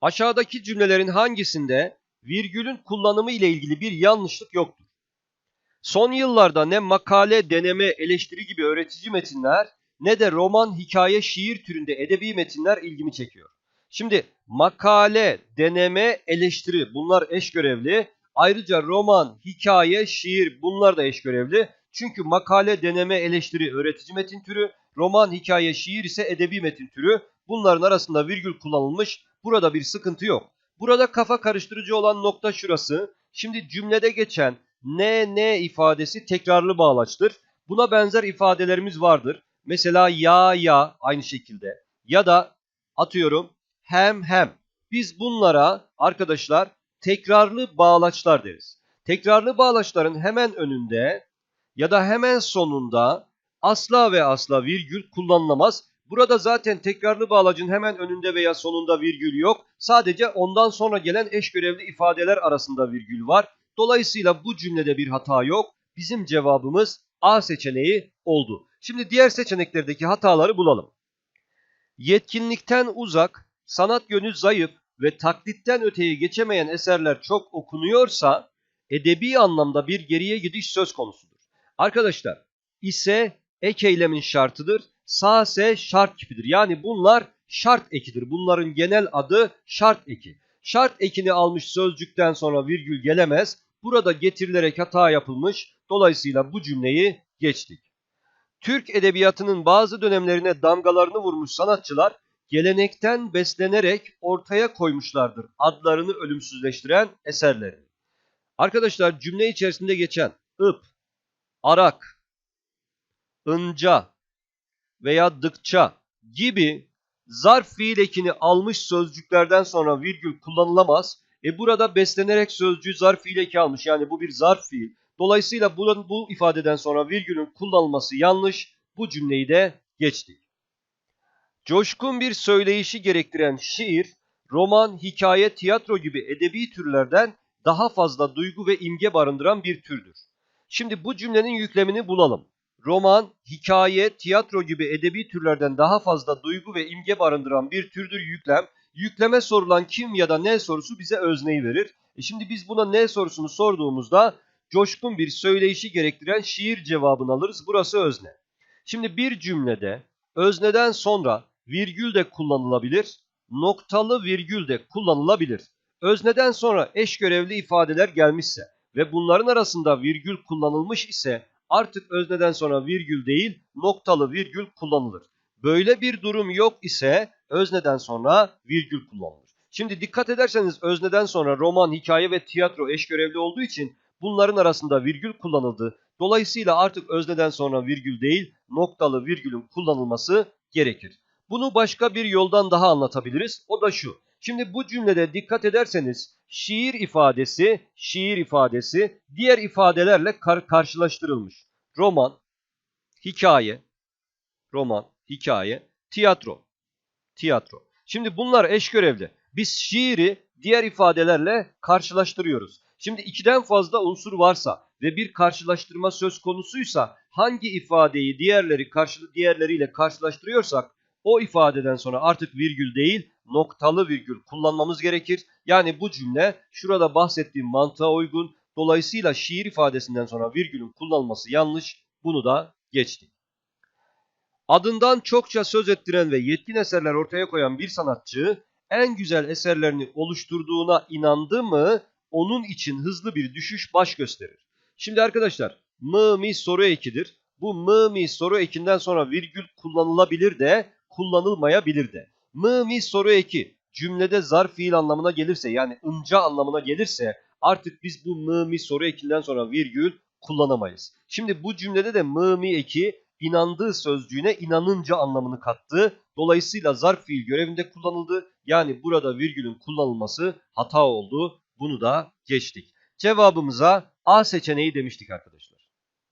Aşağıdaki cümlelerin hangisinde virgülün kullanımı ile ilgili bir yanlışlık yoktur? Son yıllarda ne makale, deneme, eleştiri gibi öğretici metinler ne de roman, hikaye, şiir türünde edebi metinler ilgimi çekiyor. Şimdi makale, deneme, eleştiri bunlar eş görevli. Ayrıca roman, hikaye, şiir bunlar da eş görevli. Çünkü makale, deneme, eleştiri öğretici metin türü, roman, hikaye, şiir ise edebi metin türü. Bunların arasında virgül kullanılmış. Burada bir sıkıntı yok. Burada kafa karıştırıcı olan nokta şurası. Şimdi cümlede geçen ne ne ifadesi tekrarlı bağlaçtır. Buna benzer ifadelerimiz vardır. Mesela ya ya aynı şekilde ya da atıyorum hem hem. Biz bunlara arkadaşlar tekrarlı bağlaçlar deriz. Tekrarlı bağlaçların hemen önünde ya da hemen sonunda asla ve asla virgül kullanılamaz. Burada zaten tekrarlı bağlacın hemen önünde veya sonunda virgül yok. Sadece ondan sonra gelen eş görevli ifadeler arasında virgül var. Dolayısıyla bu cümlede bir hata yok. Bizim cevabımız A seçeneği oldu. Şimdi diğer seçeneklerdeki hataları bulalım. Yetkinlikten uzak, sanat yönü zayıf ve taklitten öteye geçemeyen eserler çok okunuyorsa edebi anlamda bir geriye gidiş söz konusudur. Arkadaşlar ise ek eylemin şartıdır. Sağ ise şart kipidir. Yani bunlar şart ekidir. Bunların genel adı şart eki. Şart ekini almış sözcükten sonra virgül gelemez. Burada getirilerek hata yapılmış. Dolayısıyla bu cümleyi geçtik. Türk edebiyatının bazı dönemlerine damgalarını vurmuş sanatçılar gelenekten beslenerek ortaya koymuşlardır adlarını ölümsüzleştiren eserlerini. Arkadaşlar cümle içerisinde geçen ıp, arak, ınca veya dıkça gibi zarf fiil ekini almış sözcüklerden sonra virgül kullanılamaz. E burada beslenerek sözcüğü zarf fiil eki almış. Yani bu bir zarf fiil. Dolayısıyla bu, bu ifadeden sonra virgülün kullanılması yanlış. Bu cümleyi de geçtik. Coşkun bir söyleyişi gerektiren şiir, roman, hikaye, tiyatro gibi edebi türlerden daha fazla duygu ve imge barındıran bir türdür. Şimdi bu cümlenin yüklemini bulalım. Roman, hikaye, tiyatro gibi edebi türlerden daha fazla duygu ve imge barındıran bir türdür yüklem. Yükleme sorulan kim ya da ne sorusu bize özneyi verir. E şimdi biz buna ne sorusunu sorduğumuzda coşkun bir söyleyişi gerektiren şiir cevabını alırız. Burası özne. Şimdi bir cümlede özneden sonra virgül de kullanılabilir, noktalı virgül de kullanılabilir. Özneden sonra eş görevli ifadeler gelmişse ve bunların arasında virgül kullanılmış ise artık özneden sonra virgül değil noktalı virgül kullanılır. Böyle bir durum yok ise özneden sonra virgül kullanılır. Şimdi dikkat ederseniz özneden sonra roman, hikaye ve tiyatro eş görevli olduğu için bunların arasında virgül kullanıldı. Dolayısıyla artık özneden sonra virgül değil noktalı virgülün kullanılması gerekir. Bunu başka bir yoldan daha anlatabiliriz. O da şu. Şimdi bu cümlede dikkat ederseniz şiir ifadesi, şiir ifadesi diğer ifadelerle kar karşılaştırılmış. Roman, hikaye, roman, hikaye, tiyatro, tiyatro. Şimdi bunlar eş görevli. Biz şiiri diğer ifadelerle karşılaştırıyoruz. Şimdi ikiden fazla unsur varsa ve bir karşılaştırma söz konusuysa hangi ifadeyi diğerleri karşı diğerleriyle karşılaştırıyorsak o ifadeden sonra artık virgül değil noktalı virgül kullanmamız gerekir. Yani bu cümle şurada bahsettiğim mantığa uygun. Dolayısıyla şiir ifadesinden sonra virgülün kullanılması yanlış. Bunu da geçtik. Adından çokça söz ettiren ve yetkin eserler ortaya koyan bir sanatçı en güzel eserlerini oluşturduğuna inandı mı onun için hızlı bir düşüş baş gösterir. Şimdi arkadaşlar mı mi soru ekidir. Bu mı mi soru ekinden sonra virgül kullanılabilir de kullanılmayabilir de. Mı mi soru eki cümlede zarf fiil anlamına gelirse yani ınca anlamına gelirse artık biz bu mı mi soru ekinden sonra virgül kullanamayız. Şimdi bu cümlede de mı mi eki inandığı sözcüğüne inanınca anlamını kattı. Dolayısıyla zarf fiil görevinde kullanıldı. Yani burada virgülün kullanılması hata oldu. Bunu da geçtik. Cevabımıza A seçeneği demiştik arkadaşlar.